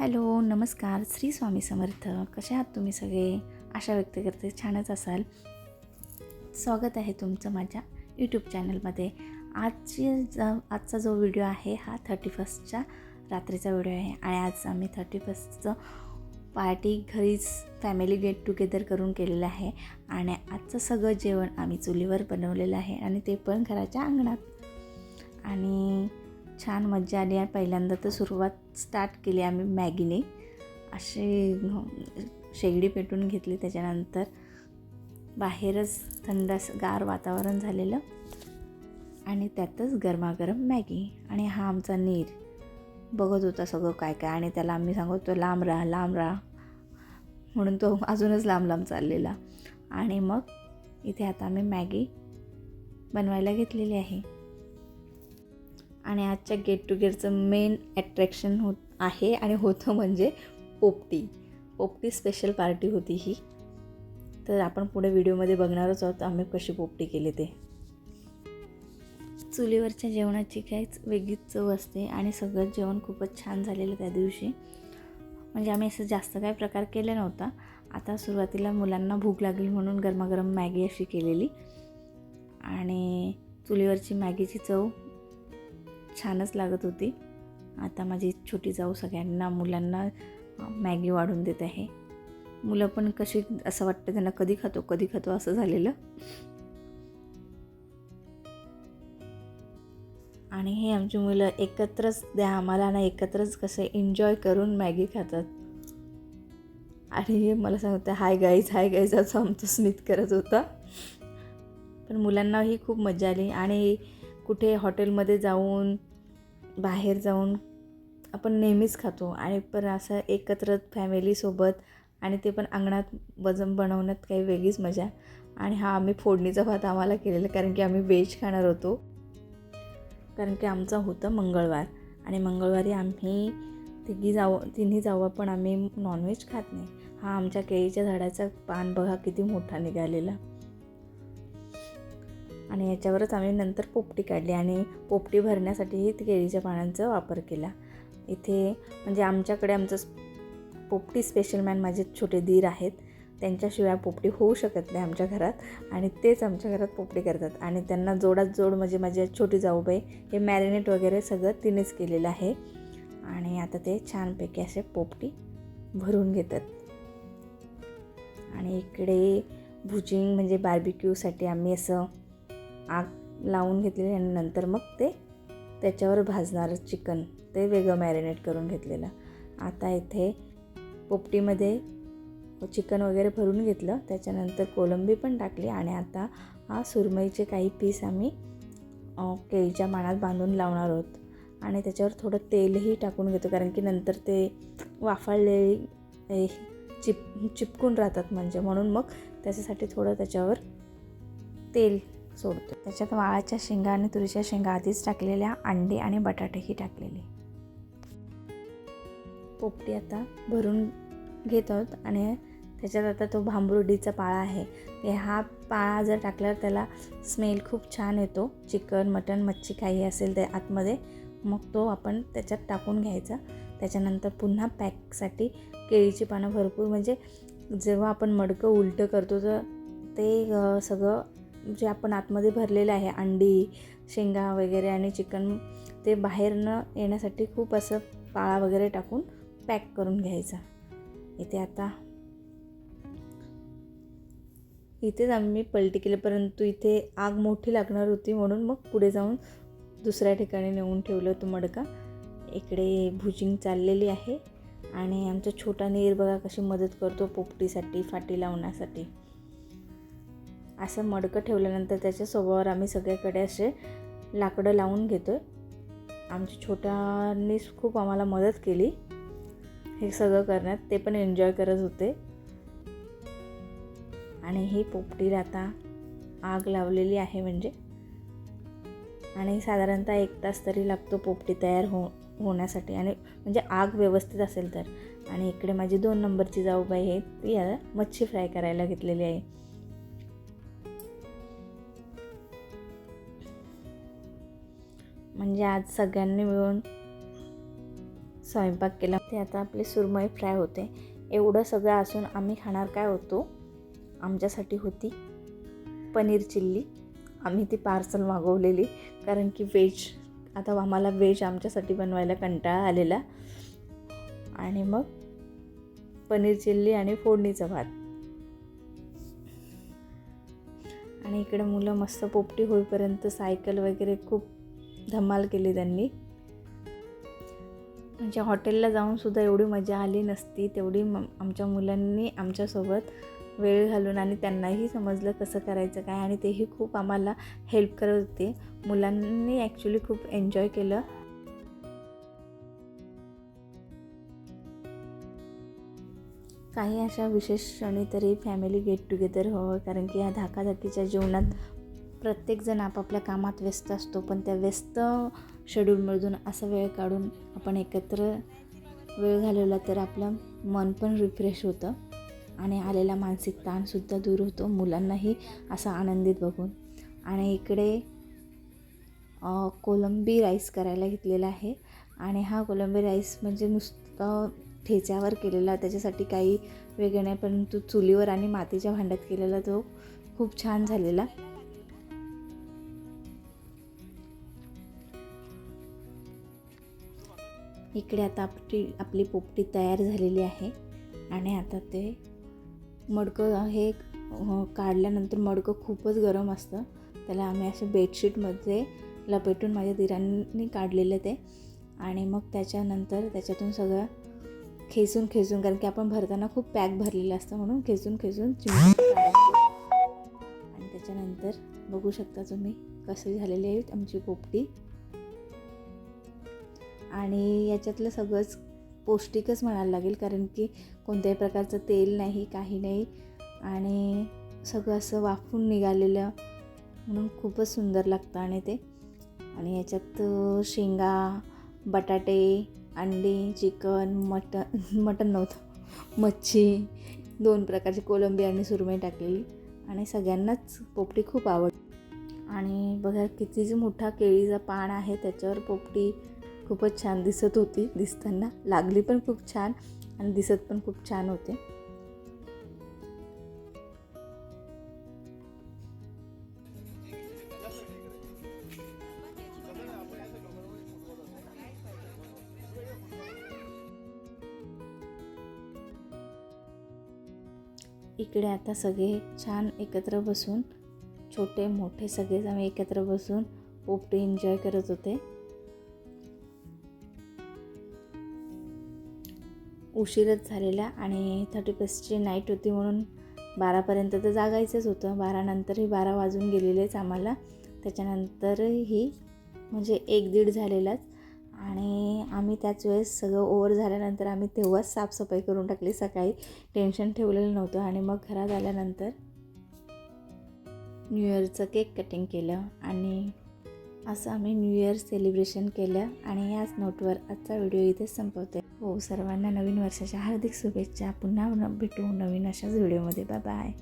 Hello नमस्कार. श्री स्वामी समर्थ. कसे आहात तुम्ही सगळे? आशा व्यक्त करते छानच असाल. स्वागत आहे तुमचं माझ्या यूट्यूब चॅनलमध्ये आजची ज आजचा जो व्हिडिओ आहे हा थर्टी फर्स्टच्या रात्रीचा व्हिडिओ आहे. आणि आज आम्ही थर्टी फर्स्टचं पार्टी घरीच फॅमिली गेट टुगेदर करून केलेलं आहे. आणि आजचं सगळं जेवण आम्ही चुलीवर बनवलेलं आहे. आणि ते पण घराच्या अंगणात. आणि छान मज्जा आली आणि पहिल्यांदा तर सुरुवात स्टार्ट केली आम्ही मॅगीने. अशी शेगडी पेटून घेतली त्याच्यानंतर. बाहेरच थंड असं गार वातावरण झालेलं. आणि त्यातच गरमागरम मॅगी. आणि हा आमचा नीर. बघत होता सगळं काय काय. आणि त्याला आम्ही सांगतो लांब राहा लांब राहा. म्हणून तो अजूनच लांब लांब चाललेला. आणि मग इथे आता आम्ही मॅगी बनवायला घेतलेली आहे. आणि आजच्या गेट टुगेदरचं मेन ॲट्रॅक्शन होत आहे आणि होतं म्हणजे पोपटी. पोपटी स्पेशल पार्टी होती ही. तर आपण पुढे व्हिडिओमध्ये बघणारच आहोत आम्ही कशी पोपटी केली ते. चुलीवरच्या जेवणाची काहीच वेगळीच चव असते आणि सगळं जेवण खूपच छान झालेलं त्या दिवशी. म्हणजे आम्ही असं जास्त काही प्रकार केले नव्हता. आता सुरुवातीला मुलांना भूक लागली म्हणून गरमागरम मॅगी अशी केलेली. आणि चुलीवरची मॅगीची चव छानच लागत होती. आता माझी छोटी जाऊ सगळ्यांना मुलांना मॅगी वाढून देत आहे. मुलं पण कशी असं वाटतं त्यांना कधी खातो कधी खातो असं झालेलं. आणि हे आमची मुलं एकत्रच द्या आम्हाला ना एकत्रच कसं एन्जॉय करून मॅगी खातात. आणि हे मला सांगतं हाय गाईज हाय गाईज असं आमचं स्मित करत होता. पण मुलांनाही खूप मजा आली. आणि कुठे हॉटेलमध्ये जाऊन बाहेर जाऊन आपण नेहमीच खातो आणि पण असं एकत्र फॅमिलीसोबत आणि ते पण अंगणात वजन बनवण्यात काही वेगळीच मजा. आणि हा आम्ही फोडणीचा भात आम्हाला केलेला कारण की आम्ही व्हेज खाणार होतो. कारण की आमचं होतं मंगळवार आणि मंगळवारी आम्ही तिघी जाऊ तिन्ही जाऊ पण आम्ही नॉनव्हेज खात नाही. हा आमच्या केळीच्या झाडाचा पान बघा किती मोठा निघालेला. आणि याच्यावरच आम्ही नंतर पोपटी काढली आणि पोपटी भरण्यासाठीही केळीच्या पानांचा वापर केला. इथे म्हणजे आमच्याकडे आमचं पोपटी स्पेशल मॅन माझे छोटे दीर आहेत. त्यांच्याशिवाय पोपटी होऊ शकत नाही आमच्या घरात आणि तेच आमच्या घरात पोपटी करतात. आणि त्यांना जोडात जोड म्हणजे माझी छोटी जाऊबाई हे मॅरिनेट वगैरे सगळं तिनेच केलेलं आहे. आणि आता ते छानपैकी असे पोपटी भरून घेतात. आणि इकडे भुजिंग म्हणजे बार्बिक्यूसाठी आम्ही असं आग लावून घेतलेली आणि नंतर मग ते त्याच्यावर भाजणारं चिकन ते वेगळं मॅरिनेट करून घेतलेलं. आता इथे पोपटीमध्ये चिकन वगैरे भरून घेतलं. त्याच्यानंतर कोलंबी पण टाकली आणि आता हा सुरमईचे काही पीस आम्ही केळीच्या मानात बांधून लावणार आहोत. आणि त्याच्यावर थोडं तेलही टाकून घेतो कारण की नंतर ते वाफाळलेली चिप चिपकून राहतात म्हणजे. म्हणून मग त्याच्यासाठी थोडं त्याच्यावर तेल सोडतो. त्याच्यात वाळाच्या शेंगा आणि तुरीच्या शेंगा आधीच टाकलेल्या अंडे आणि बटाटेही टाकलेले. पोपटी आता भरून घेत आहोत आणि त्याच्यात आता तो भांबरुडीचा पाळा आहे. हा पाळा जर टाकल्यावर त्याला स्मेल खूप छान येतो. चिकन मटन मच्छी काही असेल ते आतमध्ये मग तो आपण त्याच्यात टाकून घ्यायचा. त्याच्यानंतर पुन्हा पॅकसाठी केळीची पानं भरपूर म्हणजे जेव्हा आपण मडकं उलटं करतो तर ते सगळं जे आपण आतमध्ये भरलेलं आहे अंडी शेंगा वगैरे आणि चिकन ते बाहेर न येण्यासाठी खूप असं पाळा वगैरे टाकून पॅक करून घ्यायचा. इथे आता इथेच आम्ही पलटी केले परंतु इथे आग मोठी लागणार होती म्हणून मग पुढे जाऊन दुसऱ्या ठिकाणी नेऊन ठेवलं होतं मडका. इकडे भुजिंग चाललेली आहे आणि आमचा छोटा नीर बघा कशी मदत करतो पोपटीसाठी फाटी लावण्यासाठी. असं मडकं ठेवल्यानंतर त्याच्या स्वभावावर आम्ही सगळ्याकडे असे लाकडं लावून घेतो आहे आमच्या छोट्यानीच खूप आम्हाला मदत केली. हे सगळं करण्यात ते पण एन्जॉय करत होते. आणि ही पोपटीला आता आग लावलेली आहे म्हणजे. आणि साधारणतः एक तास तरी लागतो पोपटी तयार हो होण्यासाठी. आणि म्हणजे आग व्यवस्थित असेल तर. आणि इकडे माझी दोन नंबरची जाऊबाई आहे ती मच्छी फ्राय करायला घेतलेली आहे. म्हणजे आज सगळ्यांनी मिळून स्वयंपाक केला. ते आता आपले सुरमई फ्राय होते. एवढं सगळं असून आम्ही खाणार काय होतो? आमच्यासाठी होती पनीर चिल्ली. आम्ही ती पार्सल मागवलेली. कारण की व्हेज आता आम्हाला व्हेज आमच्यासाठी बनवायला कंटाळा आलेला. आणि मग पनीर चिल्ली आणि फोडणीचा भात. आणि इकडे मुलं मस्त पोपटी होईपर्यंत सायकल वगैरे खूप धमाल केली त्यांनी. म्हणजे हॉटेलला जाऊनसुद्धा एवढी मजा आली नसती तेवढी म आमच्या मुलांनी आमच्यासोबत वेळ घालून आणि त्यांनाही समजलं कसं करायचं काय आणि तेही खूप आम्हाला हेल्प करत होते. मुलांनी ॲक्च्युली खूप एन्जॉय केलं. काही अशा विशेष क्षणी तरी फॅमिली गेट टुगेदर हवं कारण की ह्या धाकाधाकीच्या जीवनात प्रत्येकजण आपापल्या कामात व्यस्त असतो पण त्या व्यस्त शेड्यूलमधून असा वेळ काढून आपण एकत्र वेळ घालवला तर आपलं मन पण रिफ्रेश होतं आणि आलेला मानसिक ताणसुद्धा दूर होतो. मुलांनाही असा आनंदित बघून. आणि इकडे कोलंबी राईस करायला घेतलेला आहे. आणि हा कोलंबी राईस म्हणजे नुसतं ठेच्यावर केलेला त्याच्यासाठी काही वेगळं नाही परंतु चुलीवर आणि मातीच्या भांड्यात केलेला तो खूप छान झालेला. इकडे आता आपली आपली पोपटी तयार झालेली आहे. आणि आता ते मडकं हे काढल्यानंतर मडकं खूपच गरम असतं. त्याला आम्ही असे बेडशीटमध्ये लपेटून माझ्या दिरांनी काढलेलं ते. आणि मग त्याच्यानंतर त्याच्यातून सगळं खेचून खेचून कारण की आपण भरताना खूप पॅक भरलेलं असतं म्हणून खेचून खेचून चिमणी आणि त्याच्यानंतर बघू शकता तुम्ही कसे झालेले आहेत आमची पोपटी. आणि याच्यातलं सगळंच पौष्टिकच म्हणायला लागेल कारण की कोणत्याही प्रकारचं तेल नाही काही नाही. आणि सगळं असं वाफून निघालेलं म्हणून खूपच सुंदर लागतं आणि ते. आणि याच्यात शेंगा बटाटे अंडी चिकन मटन मटन नव्हतं मच्छी दोन प्रकारची कोलंबी आणि सुरमई टाकलेली. आणि सगळ्यांनाच पोपटी खूप आवड आणि बघा कितीच मोठा केळीचा पान आहे त्याच्यावर पोपटी खूपच छान दिसत होती दिसताना. लागली पण खूप छान आणि दिसत पण खूप छान होते. इकडे आता सगळे छान एकत्र बसून छोटे मोठे सगळेच आम्ही एकत्र बसून पोपटे एन्जॉय करत होते. उशीरच झालेला आणि थर्टी फर्स्टची नाईट होती म्हणून बारापर्यंत तर जागायचंच होतं. बारानंतरही बारा वाजून गेलेलेच आम्हाला. त्याच्यानंतरही म्हणजे एक दीड झालेलाच. आणि आम्ही त्याच वेळेस सगळं ओव्हर झाल्यानंतर आम्ही तेव्हाच साफसफाई करून टाकली. सकाळी टेन्शन ठेवलेलं नव्हतं आणि मग घरात आल्यानंतर न्यू इयरचं केक कटिंग केलं आणि असं आम्ही न्यू इयर सेलिब्रेशन केलं आणि याच नोटवर आजचा व्हिडिओ इथेच संपवते. हो सर्वांना नवीन वर्षाच्या हार्दिक शुभेच्छा. पुन्हा भेटू नवीन अशाच व्हिडिओमध्ये बाय बाय